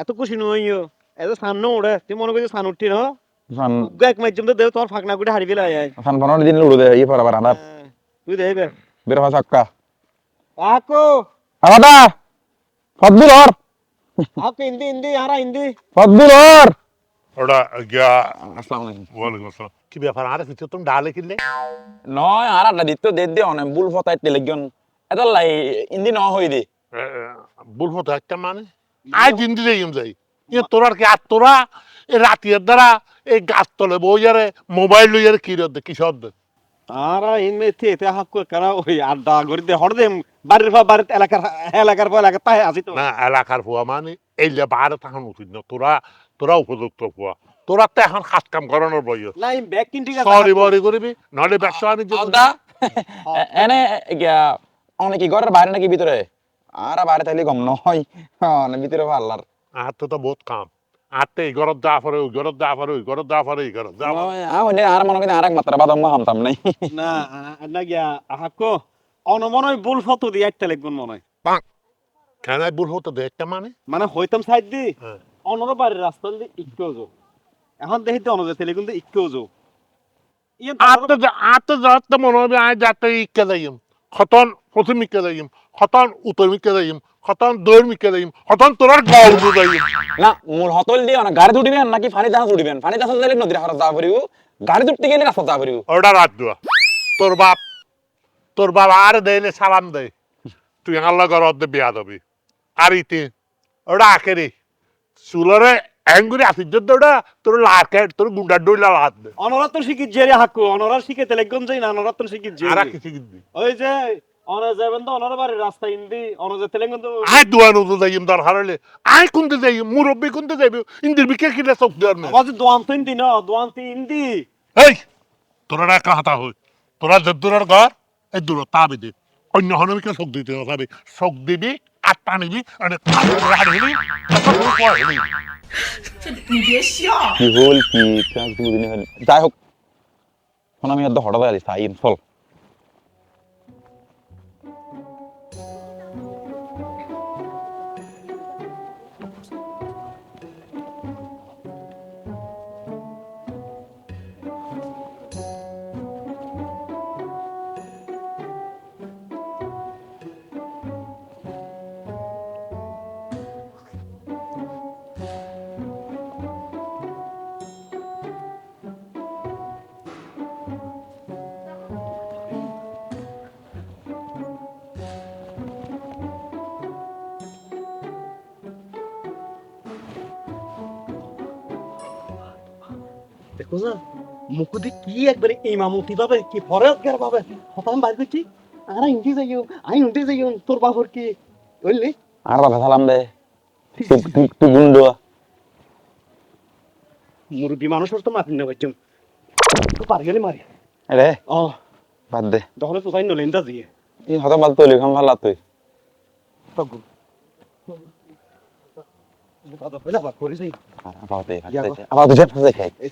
এত খুশি নইও এত সান ন ওড়ে। তুই মনে করছিস সান উঠতি না? এক মাইজম তো দেও তোর ফাঁকনা করে হারি ফেলে আয়। সান পনেরো দিন তুই দেখবে বের হওয়া আকো হর আকো হর ওটা গিয়া। আসসালামু আলাইকুম। ওয়ালাইকুম আসসালাম। কি ব্যাপার আর কিছু তুমি ডালে কিনলে? নয় আর আড্ডা দিত দে দে অনে বুল ফতাই তেলেগন এত লাই ইন্দি ন হই দি। বলব তো একটা মানে আজ হিন্দি যাই। যাই এ তোরা কি আর তোরা এই রাতের দ্বারা এই গাছ তলে বই যারে মোবাইল লই যারে কি রদ কি শব্দ তে কারা ওই আড্ডা গরি দে হড় দে বাড়ির পর বাড়ির এলাকার এলাকার পর এলাকা তাই আসি তো। না এলাকার ফুয়া মানে এই যে বাইরে তখন উচিত না তোরা তোরা উপযুক্ত ফুয়া তোরা তো এখন কাজ কাম করানোর বয়স। না ইন ব্যাগ কিন ঠিক আছে সরি বরি করবি নাহলে ব্যবসা বাণিজ্য করবি। এনে অনেক ঘরের বাইরে নাকি ভিতরে? আর বাইরে তাইলে গম নয়। ভিতরে পাল্লার। আর তো তো বহুত কাম। আর তো পারে ওই ঘরত যা পারে ওই ঘরত যা পারে এই ঘরত যা পারে আর মনে করি আর এক মাত্রা বাদাম হামতাম নাই। না না গিয়া বুল ফটো দি একটা লিখবন মনে হয়। কেন হতো দে একটা মানে? মানে হইতাম সাইড দি। হ্যাঁ। অনর বাড়ির রাস্তা দি ইক্কেও যো এখন দেখিতে অনজে তেলে কিন্তু ইক্কেও যো ইয়ে আত্ম আত্ম যাতে মনে হবে আয় যাতে যাইম। যাইম খতন উত্তর মিকে যাইম খতন দৌড় মিকে যাইম খতন তোরার গল না মূল হতল দিয়ে অনেক গাড়ি উঠিবেন নাকি ফানি দাস উঠিবেন ফানি দাস দিলে নদীর হারা যা পারিব গাড়ি উঠতে গেলে রাস্তা যা পারিব ওটা রাত দেওয়া তোর বাপ তোর বাপ আর দেয়লে সালাম দেয় তুই আল্লাহ ঘর দে বিয়া দেবি। আর ইতি। ওটা আখেরি চুলরে অ্যাঙ্গুরি যদি ওটা তোর লাকে তোর গুন্ডার ডইলা হাত দে। অনরাতন শিখি জেরে হাক্কু অনরার শিখে তেলে গম যাই না অনরাতন শিখি আর জেরে কিছু কিনবি ওই যে অনর যাবেন তো অনর বাড়ির রাস্তা ইন্দি আয় দোয়ান উদু যাইম তার হারালে। আয় কোনতে যাইম মুরব্বী কোনতে যাইব? ইন্দির বিকে কিনে চোখ দেওয়ার নেই। আবার দোয়ান তো ইন্দি না দোয়ান তো ইন্দি। এই তোরা একটা হাতা হই। তোরা যে দূরের ঘর এই দূর তাবি দে। অন্য হনমিকে চোখ দিতে হবে। দিবি আটটা নিবি আর হাড়ি হলি কয় হলি কি হল কি যাই হোক এখন আমি হঠাৎ আলি সাইন ফল দেখো না মুকুদি কি একবারে ইমামতি পাবে কি ফরেজগার পাবে হতাম বাইর করছি আর ইন্দি যাইও আই উন্টি যাইও তোর বাপর কি? বুঝলি? আর বাবা সালাম দে। তুই গুন্ডো মুরব্বী মানুষের তো মাফি না বাচ্চুম তো পার গেলে মারি। রে ও বাদ দে। তখন তো তাই নলেন দা দিয়ে। এই হঠাৎ বাদ তুই খাম ভালো তুই। তগু। দাদা পয়লা বাদ করে যাই আবার তুই আবার তুই খাই এই